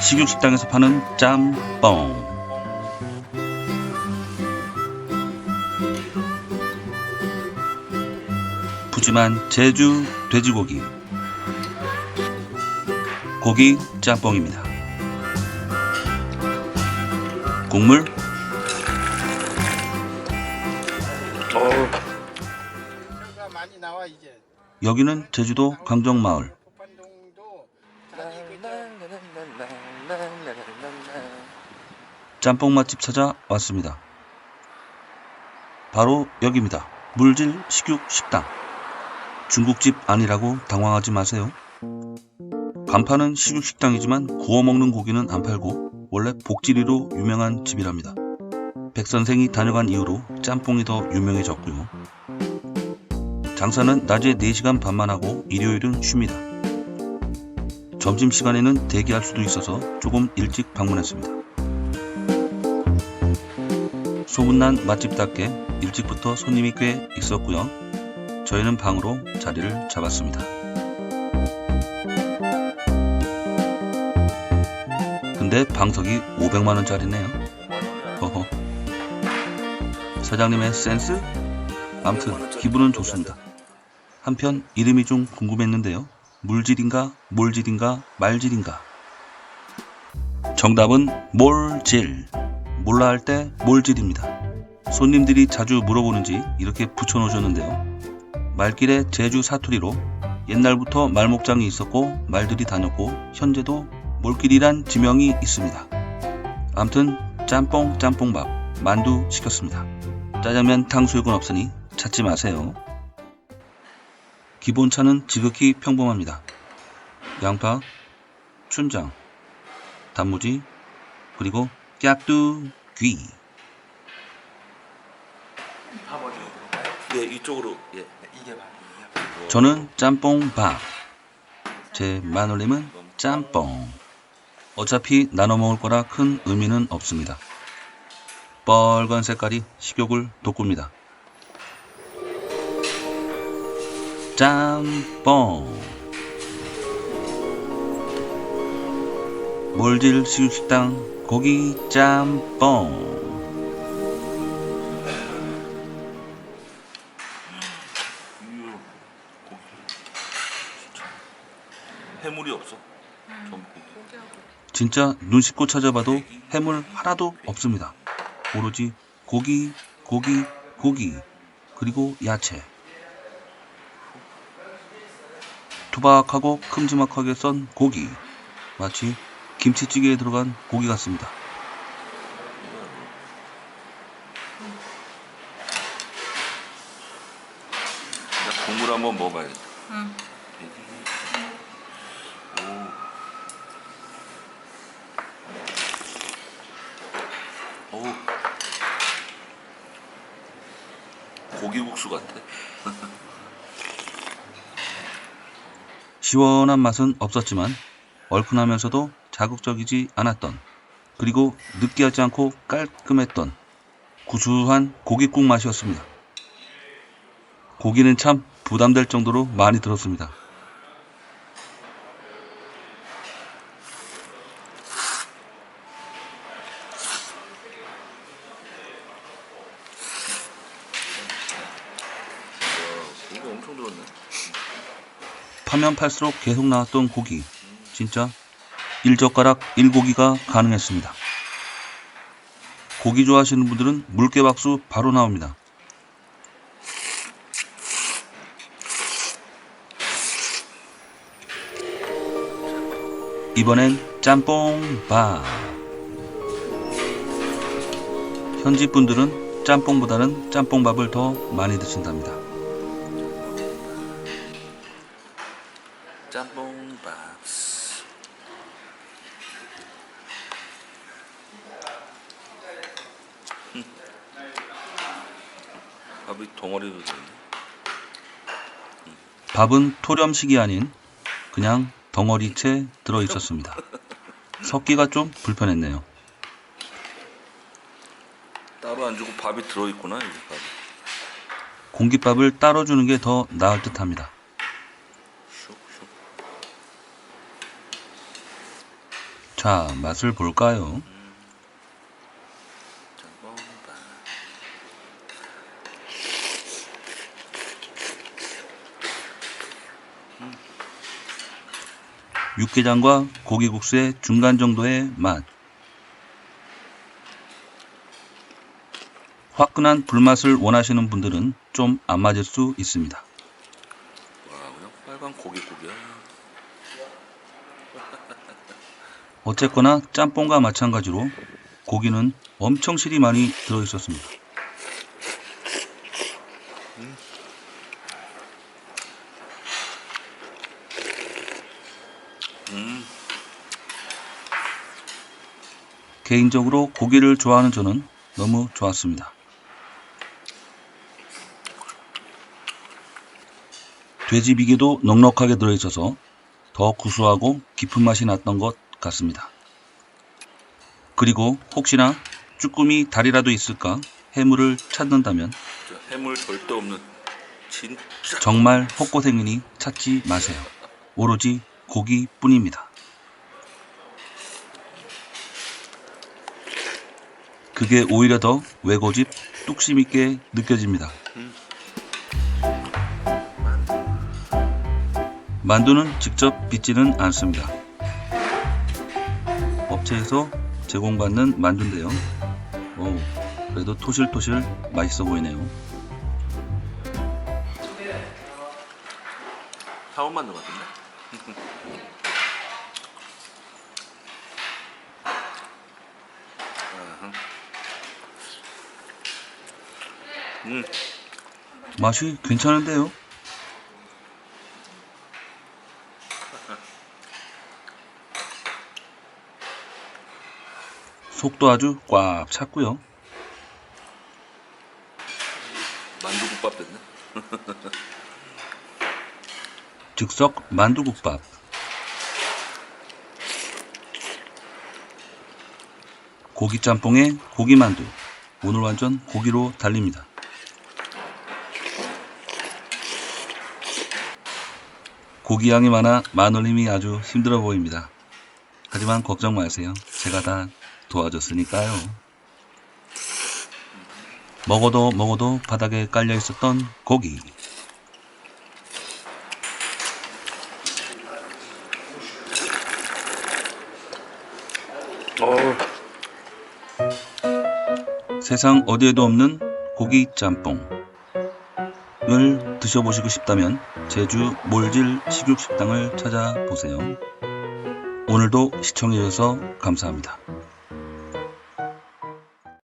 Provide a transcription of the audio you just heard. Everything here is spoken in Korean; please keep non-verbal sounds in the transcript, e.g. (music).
식육식당에서 파는 짬뽕. 푸짐한 제주 돼지고기. 고기 짬뽕입니다. 국물 이제. 여기는 제주도 강정마을 짬뽕 맛집 찾아 왔습니다. 바로 여기입니다. 물질 식육 식당. 중국집 아니라고 당황하지 마세요. 간판은 식육 식당이지만 구워 먹는 고기는 안 팔고 원래 복지리로 유명한 집이랍니다. 백 선생이 다녀간 이후로 짬뽕이 더 유명해졌고요. 장사는 낮에 4시간 반만 하고 일요일은 쉽니다. 점심시간에는 대기할 수도 있어서 조금 일찍 방문했습니다. 소문난 맛집답게 일찍부터 손님이 꽤 있었고요. 저희는 방으로 자리를 잡았습니다. 근데 방석이 500만원짜리네요. 허허. 사장님의 센스? 암튼 기분은 좋습니다. 한편 이름이 좀 궁금했는데요. 물질인가, 몰질인가, 말질인가? 정답은 몰질. 몰라 할 때 몰질입니다. 손님들이 자주 물어보는지 이렇게 붙여놓으셨는데요. 말길에 제주 사투리로 옛날부터 말목장이 있었고 말들이 다녔고 현재도 몰길이란 지명이 있습니다. 암튼 짬뽕 짬뽕밥 만두 시켰습니다. 짜장면 탕수육은 없으니 찾지 마세요. 기본차는 지극히 평범합니다. 양파, 춘장, 단무지, 그리고 깍두귀. 예, 이쪽으로 예. 이게 봐. 저는 짬뽕 밥. 제 마눌님은 짬뽕. 어차피 나눠 먹을 거라 큰 의미는 없습니다. 빨간 색깔이 식욕을 돋굽니다. 짬뽕. 몰질 식육식당 고기 짬뽕. 해물이 없어. 진짜 눈 씻고 찾아봐도 해물 하나도 없습니다. 오로지 고기, 고기, 고기, 그리고 야채. 투박하고 큼지막하게 썬 고기. 마치 김치찌개에 들어간 고기 같습니다. 나 국물 한번 먹어봐야겠다. 응. 오. 오. 고기국수 같아. (laughs) 시원한 맛은 없었지만 얼큰하면서도 자극적이지 않았던 그리고 느끼하지 않고 깔끔했던 구수한 고깃국 맛이었습니다. 고기는 참 부담될 정도로 많이 들었습니다. 고기 엄청 들었네. 파면 팔수록 계속 나왔던 고기. 진짜 일젓가락 일고기가 가능했습니다. 고기 좋아하시는 분들은 물개박수 바로 나옵니다. 이번엔 짬뽕밥. 현지 분들은 짬뽕보다는 짬뽕밥을 더 많이 드신답니다. 밥이 덩어리로 되네. 밥은 토렴식이 아닌 그냥 덩어리채 들어 있었습니다. (laughs) 섞기가 좀 불편했네요. 따로 안 주고 밥이 들어 있구나, 여기 밥이. 공깃밥을 따로 주는 게 더 나을 듯 합니다. 슉, 슉. 자, 맛을 볼까요? 자, 먹어봐. 육개장과 고기국수의 중간 정도의 맛. 화끈한 불맛을 원하시는 분들은 좀 안 맞을 수 있습니다. 빨간. 어쨌거나 짬뽕과 마찬가지로 고기는 엄청 실이 많이 들어있었습니다. 개인적으로 고기를 좋아하는 저는 너무 좋았습니다. 돼지 비계도 넉넉하게 들어있어서 더 구수하고 깊은 맛이 났던 것 같습니다. 그리고 혹시나 쭈꾸미 다리라도 있을까 해물을 찾는다면 해물 절대 없는 진짜 정말 헛고생이니 찾지 마세요. 오로지 고기뿐입니다. 그게 오히려 더 외고집 뚝심 있게 느껴집니다. 만두는 직접 빚지는 않습니다. 업체에서 제공받는 만두인데요. 오, 그래도 토실토실 맛있어 보이네요. 사원 만두 같은데? (laughs) 아하. 음, 맛이 괜찮은데요? 속도 아주 꽉 찼고요. 만두국밥 됐네. (laughs) 즉석 만두국밥. 고기 짬뽕에 고기 만두. 오늘 완전 고기로 달립니다. 고기 양이 많아 마눌님이 아주 힘들어 보입니다. 하지만 걱정 마세요. 제가 다 도와줬으니까요. 먹어도 먹어도 바닥에 깔려 있었던 고기. 어, 세상 어디에도 없는 고기 짬뽕을 드셔보시고 싶다면 제주 몰질 식육식당을 찾아보세요. 오늘도 시청해주셔서 감사합니다.